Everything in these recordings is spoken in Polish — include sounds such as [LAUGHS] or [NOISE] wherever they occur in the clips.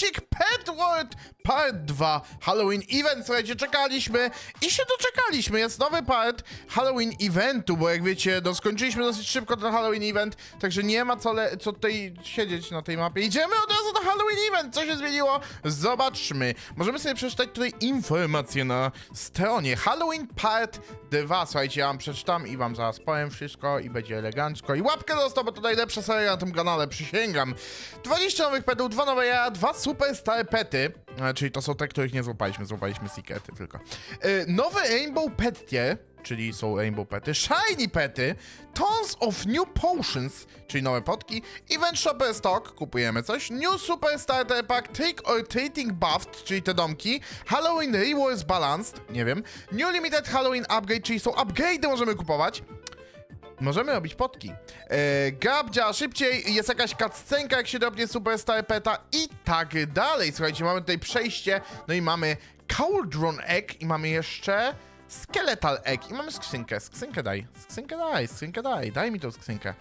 magic pen. Part 2 Halloween Event. Słuchajcie, czekaliśmy i się doczekaliśmy. Jest nowy part Halloween Eventu, bo jak wiecie, no, skończyliśmy dosyć szybko ten Halloween Event, także nie ma co, co tutaj siedzieć na tej mapie. Idziemy od razu do Halloween Event. Co się zmieniło? Zobaczmy. Możemy sobie przeczytać tutaj informacje na stronie Halloween Part 2. Słuchajcie, ja wam przeczytam i wam zaraz powiem wszystko i będzie elegancko. I łapkę dostał, bo to najlepsza seria na tym kanale, przysięgam. 20 nowych petów, dwa nowe ja, dwa super stare pety. E, Czyli to są te, których nie złapaliśmy, złapaliśmy secrety tylko. E, nowy Rainbow Pet Tier, czyli są Rainbow Pety, Shiny Pety, Tons of New Potions, czyli nowe potki, Event Shopper Stock, kupujemy coś, New Super Starter Pack, Trick or Treating Buffed, czyli te domki, Halloween Rewards Balanced, nie wiem, New Limited Halloween Upgrade, czyli są upgrade'y możemy kupować, Możemy robić potki. E, Gab działa szybciej, jest jakaś cutscenka, jak się drobnie Superstar Peta i tak dalej. Słuchajcie, mamy tutaj przejście, no i mamy Cauldron Egg i mamy jeszcze Skeletal Egg i mamy skrzynkę. Skrzynkę daj, skrzynkę daj, skrzynkę daj, daj mi tą skrzynkę.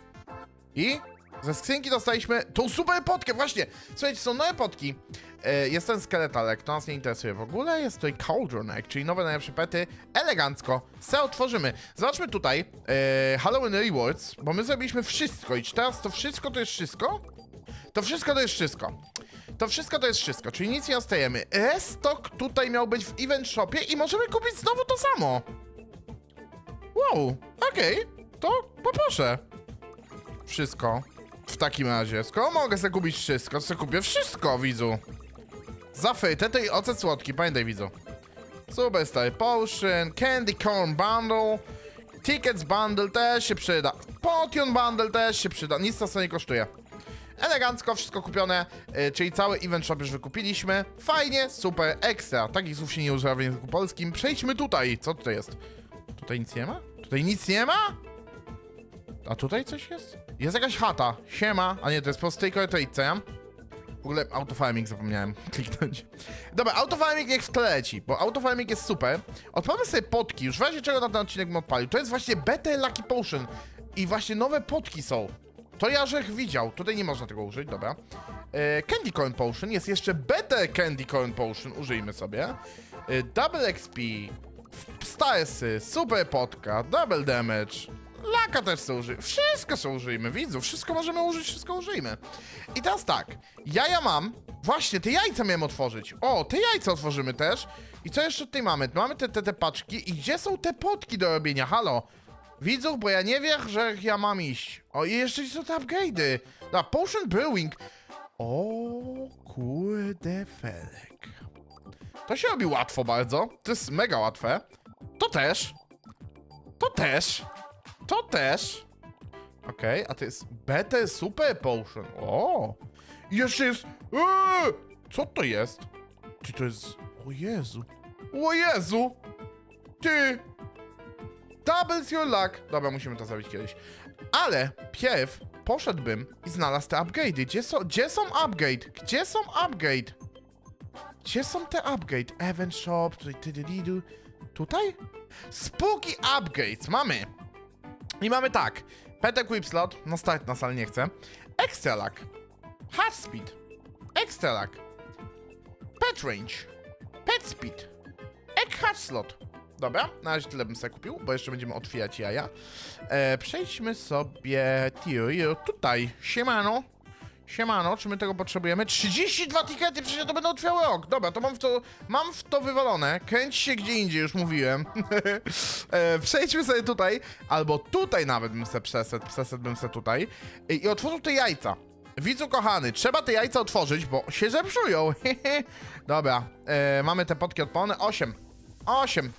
I ze skrzynki dostaliśmy tą super potkę, właśnie. Słuchajcie, są nowe potki. E, jest ten skeletalek, to nas nie interesuje w ogóle. Jest tutaj Cauldron Egg, czyli nowe najlepsze pety. Elegancko. Se otworzymy. Zobaczmy tutaj e, Halloween Rewards, bo my zrobiliśmy wszystko i czy teraz to wszystko to jest wszystko? To wszystko to jest wszystko. To wszystko to jest wszystko, czyli nic nie dostajemy. Restock tutaj miał być w Event Shopie i możemy kupić znowu to samo. Wow, okej, to poproszę wszystko. W takim razie, skoro mogę sobie kupić wszystko, to sobie kupię wszystko, widzu. Za fejtetę i ocet słodki, pamiętaj, widzu. Super Star Potion, Candy Corn Bundle, Tickets Bundle też się przyda, Potion Bundle też się przyda, nic to co nie kosztuje. Elegancko, wszystko kupione, y, czyli cały event shop już wykupiliśmy. Fajnie, super, ekstra. Takich słów się nie używa w języku polskim. Przejdźmy tutaj. Co tutaj jest? Tutaj nic nie ma? Tutaj nic nie ma? A tutaj coś jest? Jest jakaś chata. Siema. A nie, to jest po tej korytarzyce, ja? W ogóle autofarming zapomniałem [LAUGHS] kliknąć. Dobra, autofarming niech w tle leci, bo autofarming jest super. Odpalmy sobie potki, już w razie czego na ten odcinek bym odpalił. To jest właśnie Better Lucky Potion i właśnie nowe potki są. To ja żech widział, tutaj nie można tego użyć, dobra. E, Candy Corn Potion, jest jeszcze Better Candy Corn Potion, użyjmy sobie. E, double XP, Starsy, Super Potka, Double Damage, Laka też sobie użyjmy. Wszystko sobie użyjmy, widzów. Wszystko możemy użyć, wszystko użyjmy. I teraz tak. Jaja mam. Właśnie, te jajca miałem otworzyć. O, te jajca otworzymy też. I co jeszcze tutaj mamy? Mamy te, te, te paczki. I gdzie są te potki do robienia? Halo? Widzów, bo ja nie wiem, że ja mam iść. O, i jeszcze są te upgrade'y. Na Potion Brewing. O, kurde felek. To się robi łatwo bardzo. To jest mega łatwe. To też. To też. To też. Okej, a to jest Better Super Potion. O! I Jeszcze jest. Eee! Co to jest? Ty to jest. O Jezu. O Jezu! Ty! Doubles your luck. Dobra, musimy to zrobić kiedyś. Ale pierw poszedłbym i znalazł te upgrade'y. Gdzie są, gdzie są upgrade? Gdzie są upgrade? Gdzie są te upgrade? Event Shop, tutaj. Tutaj? Spooky Upgrades. Mamy. I mamy tak. Pet Equip Slot, no start nas, ale nie chcę. Luck. Hatch Speed. Luck. Pet Range. Pet Speed. Egg Hatch Slot. Dobra, na razie tyle bym sobie kupił, bo jeszcze będziemy otwierać jaja. E, przejdźmy sobie tutaj. Siemano. Siemano, czy my tego potrzebujemy? 32 tikety, przecież to będą otwierały rok. Dobra, to mam w to, mam w to wywalone. Kręć się gdzie indziej, już mówiłem. [LAUGHS] e, przejdźmy sobie tutaj, albo tutaj nawet bym se przesed, przesed bym se tutaj. I, i otworzył te jajca. Widzu kochany, trzeba te jajca otworzyć, bo się zepsują. [LAUGHS] Dobra, e, mamy te potki odpalone. 8. 8.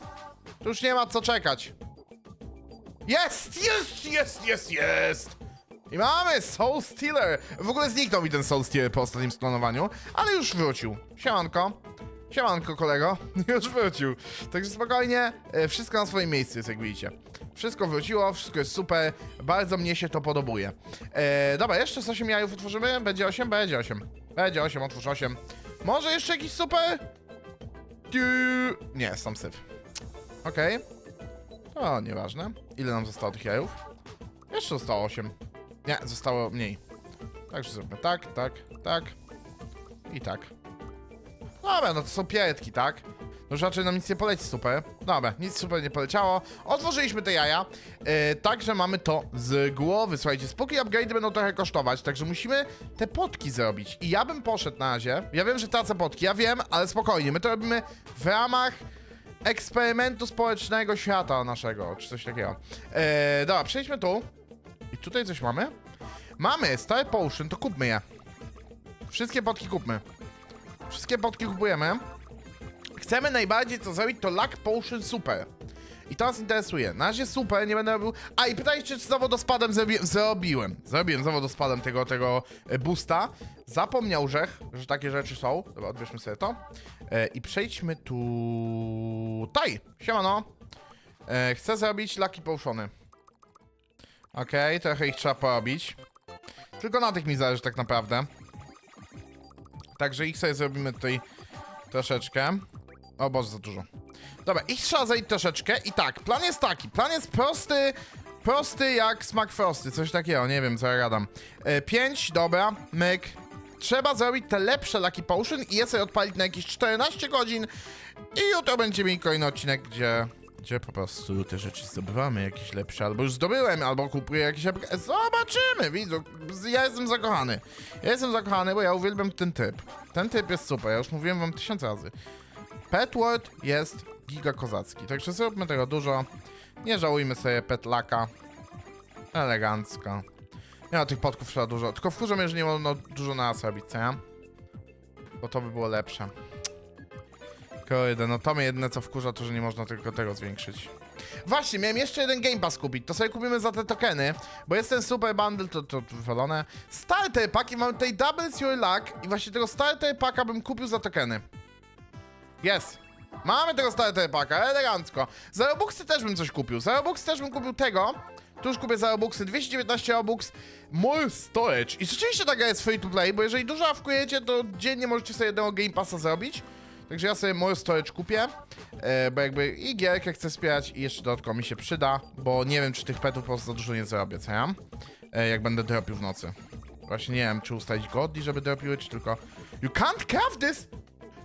Tu już nie ma co czekać. Jest, jest, jest, jest, jest! I mamy Soul Stealer! W ogóle zniknął mi ten Soul Stealer po ostatnim sklonowaniu, ale już wrócił. Siemanko. Siemanko, kolego. [LAUGHS] Już wrócił. Także spokojnie, e, wszystko na swoim miejscu jest, jak widzicie. Wszystko wróciło, wszystko jest super, bardzo mnie się to podobuje. E, dobra, jeszcze z 8 jajów utworzymy? Będzie 8? Będzie 8. Będzie 8, otwórz 8. Może jeszcze jakiś super? Nie, sam syf. Okej. To nieważne. Ile nam zostało tych jajów? Jeszcze zostało 8. Nie, zostało mniej. Także zróbmy tak, tak, tak i tak. Dobra, no to są pietki, tak? No już raczej nam nic nie poleci super. Dobra, nic super nie poleciało. Otworzyliśmy te jaja. E, także mamy to z głowy. Słuchajcie, spóki upgrade będą trochę kosztować, także musimy te potki zrobić. I ja bym poszedł na razie. Ja wiem, że tracę potki, ja wiem, ale spokojnie. My to robimy w ramach eksperymentu społecznego świata naszego, czy coś takiego. E, dobra, przejdźmy tu. I tutaj coś mamy? Mamy Star Potion, to kupmy je. Wszystkie potki kupmy. Wszystkie potki kupujemy. Chcemy najbardziej co zrobić, to Luck Potion Super. I to nas interesuje. Na razie super, nie będę robił... A i pytaliście, czy zawodospadem zrobi... zrobiłem. Zrobiłem zawodospadem tego, tego e, boosta. Zapomniał Rzech, że takie rzeczy są. Dobra, odbierzmy sobie to. E, I przejdźmy tutaj. Siemano. E, chcę zrobić Lucky Potiony. Okej, trochę ich trzeba porobić. Tylko na tych mi zależy tak naprawdę. Także ich sobie zrobimy tutaj troszeczkę. O Boże, za dużo. Dobra, ich trzeba zejść troszeczkę i tak, plan jest taki, plan jest prosty, prosty jak smak frosty, coś takiego, nie wiem co ja gadam. E, 5, dobra, myk. Trzeba zrobić te lepsze Lucky Potion i je sobie odpalić na jakieś 14 godzin i jutro będzie mieli kolejny odcinek, gdzie, gdzie po prostu te rzeczy zdobywamy, jakieś lepsze, albo już zdobyłem, albo kupuję jakieś... Zobaczymy, widzu, ja jestem zakochany. Ja jestem zakochany, bo ja uwielbiam ten typ. Ten typ jest super, ja już mówiłem wam tysiąc razy. Petword jest giga kozacki, także zróbmy tego dużo. Nie żałujmy sobie petlaka. Elegancko. Ma tych podków trzeba dużo, tylko wkurzą mnie, że nie wolno dużo na nas robić, co ja? Bo to by było lepsze. Kurde, no to mnie jedyne co wkurza, to że nie można tylko tego zwiększyć. Właśnie, miałem jeszcze jeden Game Pass kupić, to sobie kupimy za te tokeny, bo jest ten super bundle, to, to, wywalone. Starter pack i mam tutaj Doubles Your Luck i właśnie tego starter packa bym kupił za tokeny. Jest. Mamy tego starter packa, elegancko. Za Robuxy też bym coś kupił. Za Robuxy też bym kupił tego. Tu już kupię za Robuxy 219 Robux. More storage. I rzeczywiście ta gra jest free to play, bo jeżeli dużo awkujecie, to dziennie możecie sobie jednego Game Passa zrobić. Także ja sobie more storage kupię, e, bo jakby i gierkę chcę wspierać i jeszcze dodatkowo mi się przyda, bo nie wiem, czy tych petów po prostu dużo nie zrobię, co ja? E, jak będę dropił w nocy. Właśnie nie wiem, czy ustalić godli, żeby dropiły, czy tylko... You can't craft this!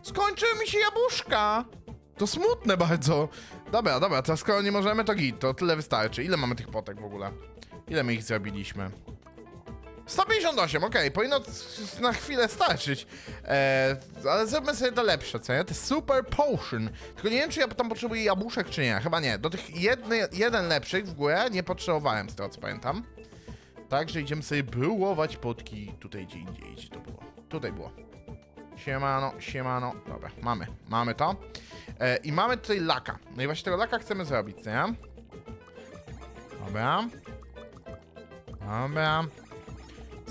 Skończyły mi się jabłuszka! To smutne bardzo. Dobra, dobra, teraz skoro nie możemy, to git, to tyle wystarczy. Ile mamy tych potek w ogóle? Ile my ich zrobiliśmy? 158, okej, powinno na chwilę starczyć. Eee, ale zróbmy sobie to lepsze, co nie? To super potion. Tylko nie wiem, czy ja tam potrzebuję jabłuszek, czy nie. Chyba nie. Do tych jedny, jeden lepszych w górę nie potrzebowałem, z tego co pamiętam. Także idziemy sobie byłować potki tutaj gdzie indziej. Gdzie to było? Tutaj było. Siemano, siemano. Dobra, mamy, mamy to. E, I mamy tutaj laka. No i właśnie tego laka chcemy zrobić, co nie? Dobra. Dobra.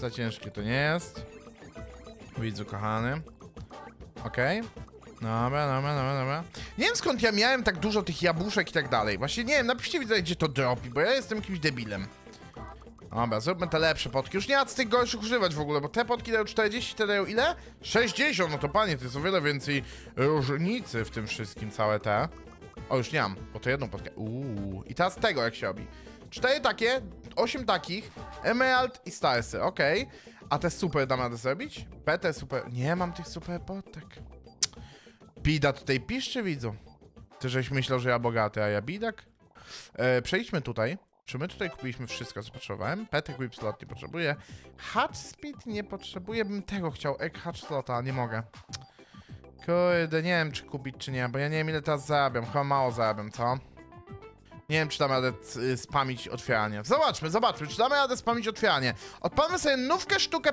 Za ciężkie to nie jest. Widzu kochany. Okej. Dobra, dobra, dobra, dobra. Nie wiem skąd ja miałem tak dużo tych jabłuszek i tak dalej. Właśnie nie wiem, napiszcie widzę, gdzie to dropi, bo ja jestem jakimś debilem. Dobra, zróbmy te lepsze potki. Już nie ma z tych gorszych używać w ogóle, bo te potki dają 40, te dają ile? 60, no to panie, to jest o wiele więcej różnicy w tym wszystkim, całe te. O, już nie mam, bo to jedną potkę. Uuu, i teraz tego jak się robi. Cztery takie, osiem takich, emerald i starsy, okej. A te super dam radę zrobić? BT super, nie mam tych super potek. Bida tutaj piszczy, widzu. Ty żeś myślał, że ja bogaty, a ja bidak? E, przejdźmy tutaj. Czy my tutaj kupiliśmy wszystko, co potrzebowałem? Pet Equip Slot nie potrzebuję. Hatch Speed nie potrzebuję, bym tego chciał. Egg Hatch Slota, nie mogę. Kurde, nie wiem czy kupić, czy nie, bo ja nie wiem ile teraz zarabiam. Chyba mało zarabiam, co? Nie wiem, czy damy radę y, spamić otwieranie. Zobaczmy, zobaczmy, czy damy radę spamić otwieranie. Odpalmy sobie nówkę sztukę...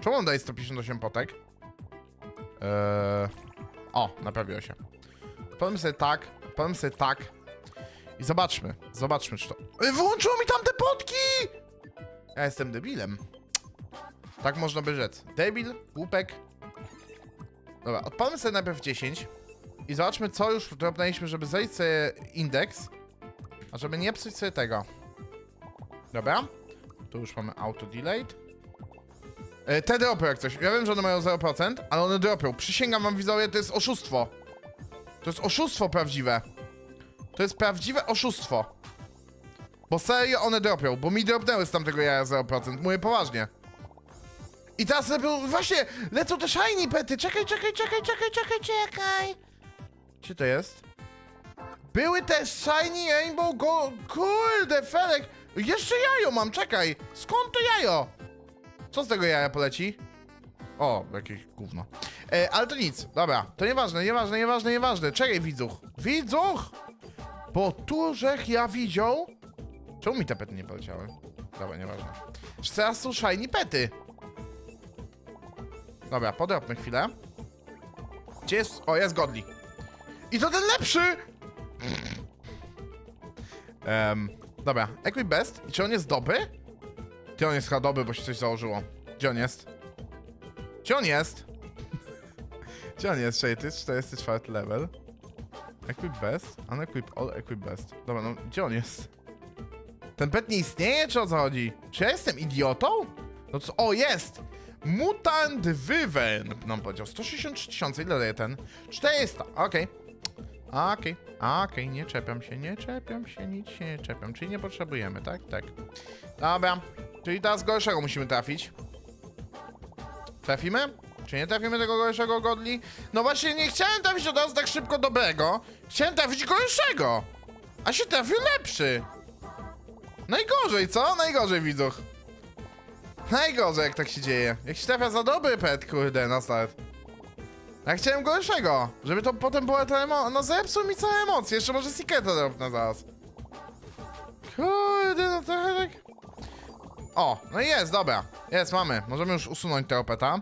Czemu on daje 158 potek? Eee... O, naprawiło się. Odpalmy sobie tak, odpalmy sobie tak. I zobaczmy, zobaczmy, czy to... Wyłączyło mi tamte potki! Ja jestem debilem. Tak można by rzec. Debil, głupek. Dobra, odpalmy sobie najpierw 10. I zobaczmy, co już dropnęliśmy, żeby zejść sobie indeks. A żeby nie psuć sobie tego. Dobra. Tu już mamy auto delayed. E, te dropią jak coś. Ja wiem, że one mają 0%, ale one dropią. Przysięgam wam widzowie, to jest oszustwo. To jest oszustwo prawdziwe. To jest prawdziwe oszustwo. Bo serio one dropią, bo mi dropnęły z tamtego jaja 0%. Mówię poważnie. I teraz lepiej, właśnie, lecą te shiny pety. Czekaj, czekaj, czekaj, czekaj, czekaj, czekaj. Gdzie to jest? Były te shiny rainbow go... Kurde, Felek. Jeszcze jajo mam, czekaj. Skąd to jajo? Co z tego jaja poleci? O, jakieś gówno. E, ale to nic, dobra. To nieważne, nieważne, nieważne, nieważne. Czekaj, widzuch. Widzuch! Bo tu, żech ja widział... Czemu mi te pety nie poleciały? Dobra, nieważne. Teraz są shiny pety. Dobra, podropmy chwilę. Gdzie jest... O, jest Godli. I to ten lepszy! Em, dobra, Equip Best. I czy on jest dobry? Ty, on jest chyba dobry, bo się coś założyło. Gdzie on jest? Gdzie on jest? Gdzie on jest? Czekaj, to jest 44 level. Equip Best? Unequip All Equip Best. Dobra, no gdzie on jest? Ten pet nie istnieje, czy o co chodzi? Czy ja jestem idiotą? No co? O, jest! Mutant Wyvern nam powiedział. 163 tysiące, ile daje ten? 400, okej. Okej, okej, nie czepiam się, nie czepiam się, nic się nie czepiam. Czyli nie potrzebujemy, tak? Tak. Dobra, czyli teraz gorszego musimy trafić. Trafimy? Czy nie trafimy tego gorszego godli? No właśnie, nie chciałem trafić od razu tak szybko dobrego. Chciałem trafić gorszego. A się trafił lepszy. Najgorzej, co? Najgorzej, widzów. Najgorzej, jak tak się dzieje. Jak się trafia za dobry pet, kurde, na start. Ja chciałem gorszego, żeby to potem była ta emo... No zepsuł mi całe emocje, jeszcze może Secreta na zaraz. Kurde, no trochę tak... O, no jest, dobra. Jest, mamy. Możemy już usunąć tego peta.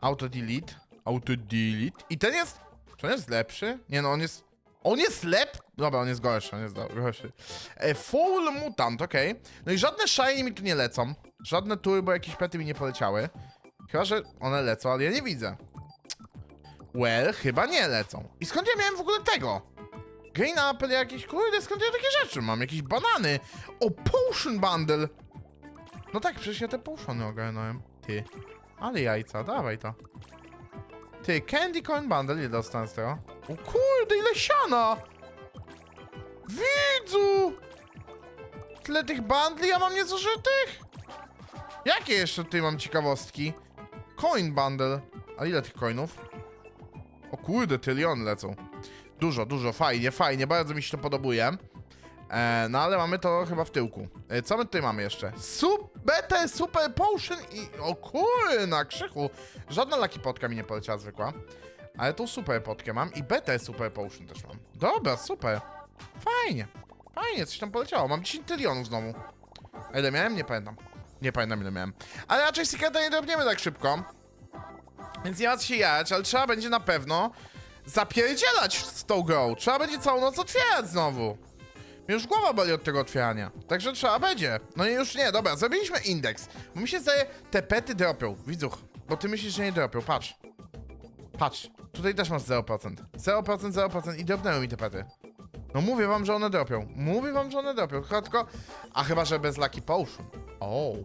Auto delete. Auto delete. I ten jest... Czy on jest lepszy? Nie no, on jest... On jest lep... Dobra, on jest gorszy, on jest gorszy. E, full mutant, okej. No i żadne shiny mi tu nie lecą. Żadne turbo jakieś pety mi nie poleciały. Chyba, że one lecą, ale ja nie widzę. Well, chyba nie lecą. I skąd ja miałem w ogóle tego? Green apple jakieś, kurde, skąd ja takie rzeczy mam? Jakieś banany. O, potion bundle. No tak, przecież ja te potiony ogarnąłem. Ty. Ale jajca, dawaj to. Ty, candy corn bundle, ile dostanę z tego? O kurde, ile siana! Widzu! Tyle tych bundli, ja mam niezużytych? Jakie jeszcze tutaj mam ciekawostki? Coin bundle. A ile tych coinów? O kurde, tylion lecą. Dużo, dużo, fajnie, fajnie, bardzo mi się to podobuje. E, no ale mamy to chyba w tyłku. E, co my tutaj mamy jeszcze? Sup BT Super Potion i... O kurde, na krzychu. Żadna Lucky Potka mi nie poleciała zwykła. Ale tą Super Potkę mam i BT Super Potion też mam. Dobra, super. Fajnie. Fajnie, coś tam poleciało. Mam 10 tylionów znowu. A ile miałem? Nie pamiętam. Nie pamiętam ile miałem. Ale raczej Secreta nie drobniemy tak szybko. Więc nie ma co się jać, ale trzeba będzie na pewno zapierdzielać z tą grą. Trzeba będzie całą noc otwierać znowu. Mnie już głowa boli od tego otwierania. Także trzeba będzie. No i już nie, dobra, zrobiliśmy indeks. Bo mi się zdaje, te pety dropią. Widzuch, bo ty myślisz, że nie dropią. Patrz. Patrz. Tutaj też masz 0%. 0%, 0% i dropnęły mi te pety. No mówię wam, że one dropią. Mówię wam, że one dropią. Chyba tylko... A chyba, że bez Lucky Potion. O.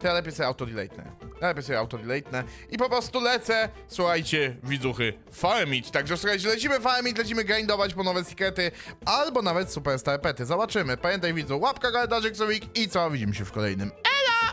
To ja lepiej sobie autodelatnę. Ja lepiej sobie autodelatnę. I po prostu lecę, słuchajcie, widzuchy, farmić. Także słuchajcie, lecimy farmić, lecimy grindować po nowe sekrety, albo nawet super star pety. Zobaczymy. Pamiętaj widzu, łapka, kalendarzyk, słowik i co? Widzimy się w kolejnym